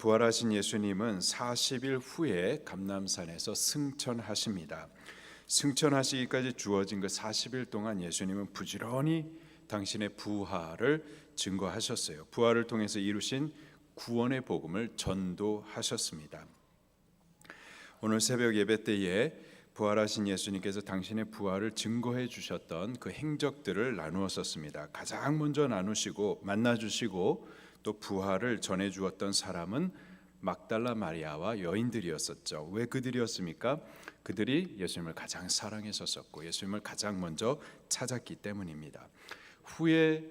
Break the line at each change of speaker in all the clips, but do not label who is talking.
부활하신 예수님은 40일 후에 감남산에서 승천하십니다. 승천하시기까지 주어진 그 40일 동안 예수님은 부지런히 당신의 부활을 증거하셨어요. 부활을 통해서 이루신 구원의 복음을 전도하셨습니다. 오늘 새벽 예배 때에 부활하신 예수님께서 당신의 부활을 증거해 주셨던 그 행적들을 나누었었습니다. 가장 먼저 나누시고 만나 주시고 또 부활을 전해 주었던 사람은 막달라 마리아와 여인들이었었죠. 왜 그들이었습니까? 그들이 예수님을 가장 사랑했었었고 예수님을 가장 먼저 찾았기 때문입니다. 후에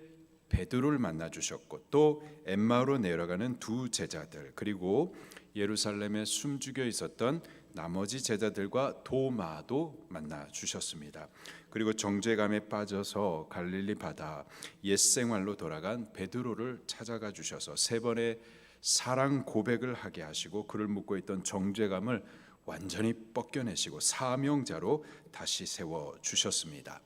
베드로를 만나 주셨고 또 엠마로 내려가는 두 제자들 그리고 예루살렘에 숨죽여 있었던 나머지 제자들과 도마도 만나 주셨습니다. 그리고 정죄감에 빠져서 갈릴리 바다 옛 생활로 돌아간 베드로를 찾아가 주셔서 세 번의 사랑 고백을 하게 하시고 그를 묶고 있던 정죄감을 완전히 벗겨내시고 사명자로 다시 세워 주셨습니다.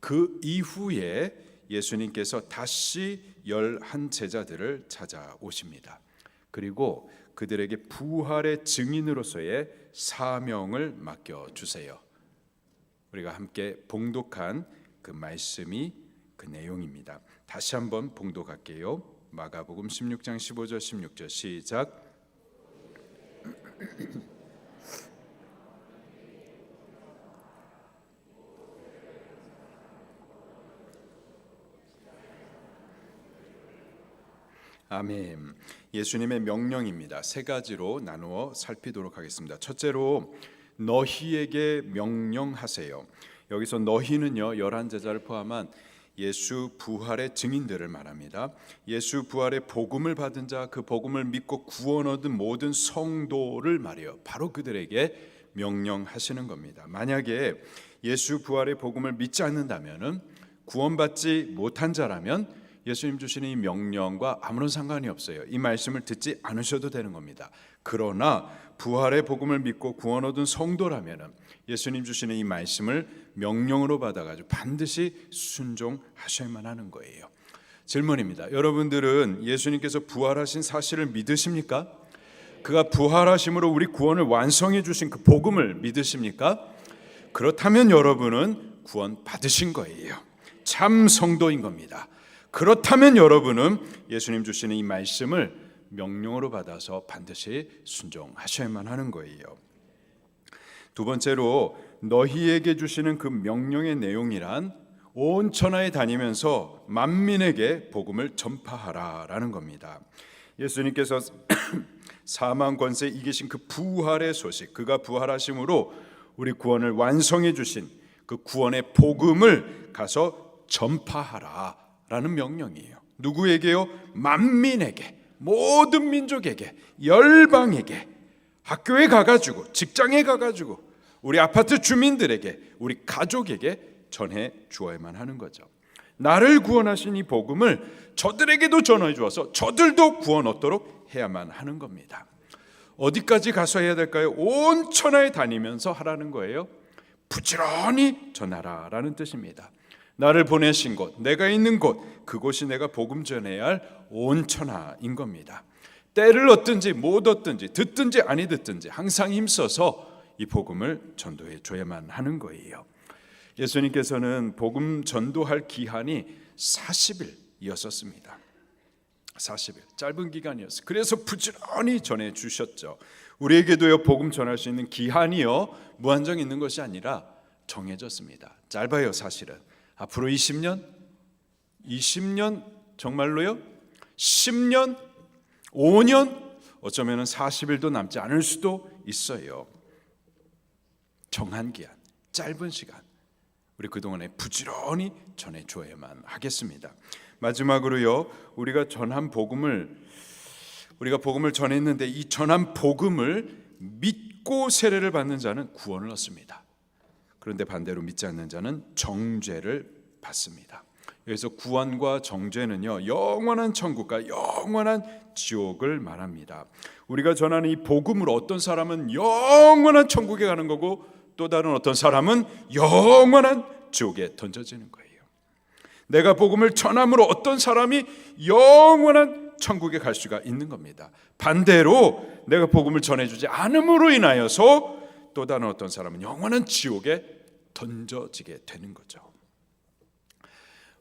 그 이후에 예수님께서 다시 열한 제자들을 찾아오십니다. 그리고 그들에게 부활의 증인으로서의 사명을 맡겨 주세요. 우리가 함께 봉독한 그 말씀이 그 내용입니다. 다시 한번 봉독할게요. 마가복음 16장 15절 16절 시작. 아멘. 예수님의 명령입니다. 세 가지로 나누어 살피도록 하겠습니다. 첫째로 너희에게 명령하세요. 여기서 너희는요 열한 제자를 포함한 예수 부활의 증인들을 말합니다. 예수 부활의 복음을 받은 자, 그 복음을 믿고 구원 얻은 모든 성도를 말이요. 바로 그들에게 명령하시는 겁니다. 만약에 예수 부활의 복음을 믿지 않는다면은 구원받지 못한 자라면 예수님 주시는 이 명령과 아무런 상관이 없어요. 이 말씀을 듣지 않으셔도 되는 겁니다. 그러나 부활의 복음을 믿고 구원 얻은 성도라면은 예수님 주시는 이 말씀을 명령으로 받아가지고 반드시 순종하셔야만 하는 거예요. 질문입니다. 여러분들은 예수님께서 부활하신 사실을 믿으십니까? 그가 부활하심으로 우리 구원을 완성해 주신 그 복음을 믿으십니까? 그렇다면 여러분은 구원 받으신 거예요. 참 성도인 겁니다. 그렇다면 여러분은 예수님 주시는 이 말씀을 명령으로 받아서 반드시 순종하셔야만 하는 거예요. 두 번째로 너희에게 주시는 그 명령의 내용이란 온 천하에 다니면서 만민에게 복음을 전파하라라는 겁니다. 예수님께서 사망 권세 이기신 그 부활의 소식, 그가 부활하심으로 우리 구원을 완성해 주신 그 구원의 복음을 가서 전파하라. 라는 명령이에요. 누구에게요? 만민에게, 모든 민족에게, 열방에게, 학교에 가가지고, 직장에 가가지고, 우리 아파트 주민들에게, 우리 가족에게 전해 주어야만 하는 거죠. 나를 구원하신 이 복음을 저들에게도 전해 주어서 저들도 구원 얻도록 해야만 하는 겁니다. 어디까지 가서 해야 될까요? 온 천하에 다니면서 하라는 거예요. 부지런히 전하라라는 뜻입니다. 나를 보내신 곳, 내가 있는 곳, 그곳이 내가 복음 전해야 할 온천하인 겁니다. 때를 얻든지 못 얻든지 듣든지 아니 듣든지 항상 힘써서 이 복음을 전도해 줘야만 하는 거예요. 예수님께서는 복음 전도할 기한이 40일이었었습니다. 40일 짧은 기간이었어요. 그래서 부지런히 전해 주셨죠. 우리에게도요 복음 전할 수 있는 기한이요 무한정 있는 것이 아니라 정해졌습니다. 짧아요 사실은. 앞으로 20년, 20년 정말로요? 10년, 5년, 어쩌면 40일도 남지 않을 수도 있어요. 정한 기한, 짧은 시간. 우리 그동안에 부지런히 전해 주어야만 하겠습니다. 마지막으로요. 우리가 전한 복음을 우리가 복음을 전했는데 이 전한 복음을 믿고 세례를 받는 자는 구원을 얻습니다. 그런데 반대로 믿지 않는 자는 정죄를 받습니다. 여기서 구원과 정죄는요 영원한 천국과 영원한 지옥을 말합니다. 우리가 전하는 이 복음으로 어떤 사람은 영원한 천국에 가는 거고 또 다른 어떤 사람은 영원한 지옥에 던져지는 거예요. 내가 복음을 전함으로 어떤 사람이 영원한 천국에 갈 수가 있는 겁니다. 반대로 내가 복음을 전해주지 않음으로 인하여서 또 다른 어떤 사람은 영원한 지옥에 던져지게 되는 거죠.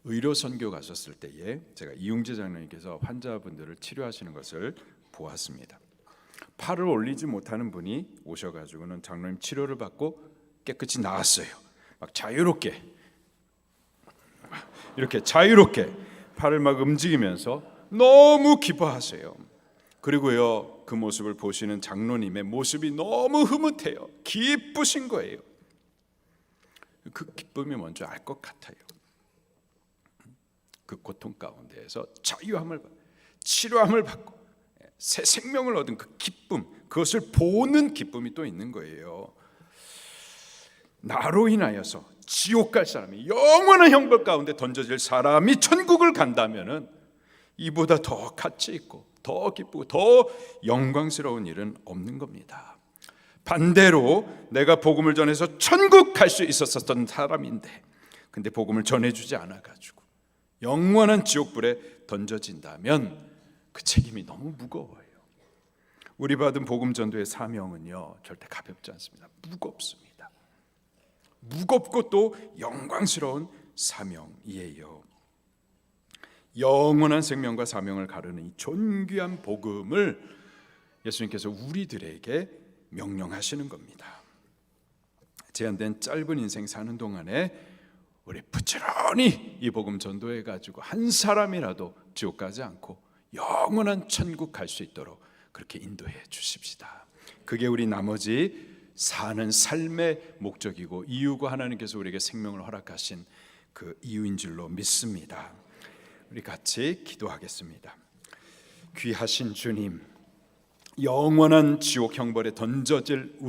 의료 선교 가셨을 때에 제가 이용재 장로님께서 환자분들을 치료하시는 것을 보았습니다. 팔을 올리지 못하는 분이 오셔가지고는 장로님 치료를 받고 깨끗이 나았어요. 막 자유롭게 이렇게 자유롭게 팔을 막 움직이면서 너무 기뻐하세요. 그리고요 그 모습을 보시는 장로님의 모습이 너무 흐뭇해요. 기쁘신 거예요. 그 기쁨이 뭔지 알 것 같아요. 그 고통 가운데에서 자유함을 받- 치료함을 받고 새 생명을 얻은 그 기쁨, 그것을 보는 기쁨이 또 있는 거예요. 나로 인하여서 지옥 갈 사람이 영원한 형벌 가운데 던져질 사람이 천국을 간다면은 이보다 더 가치 있고 더 기쁘고 더 영광스러운 일은 없는 겁니다. 반대로 내가 복음을 전해서 천국 갈 수 있었었던 사람인데 근데 복음을 전해주지 않아 가지고 영원한 지옥불에 던져진다면 그 책임이 너무 무거워요. 우리 받은 복음 전도의 사명은요 절대 가볍지 않습니다. 무겁습니다. 무겁고 또 영광스러운 사명이에요. 영원한 생명과 사명을 가르는 이 존귀한 복음을 예수님께서 우리들에게 명령하시는 겁니다. 제한된 짧은 인생 사는 동안에 우리 부지런히 이 복음 전도해 가지고 한 사람이라도 지옥 가지 않고 영원한 천국 갈 수 있도록 그렇게 인도해 주십시다. 그게 우리 나머지 사는 삶의 목적이고 이유고 하나님께서 우리에게 생명을 허락하신 그 이유인 줄로 믿습니다. 우리 같이 기도하겠습니다. 귀하신 주님, 영원한 지옥 형벌에 던져질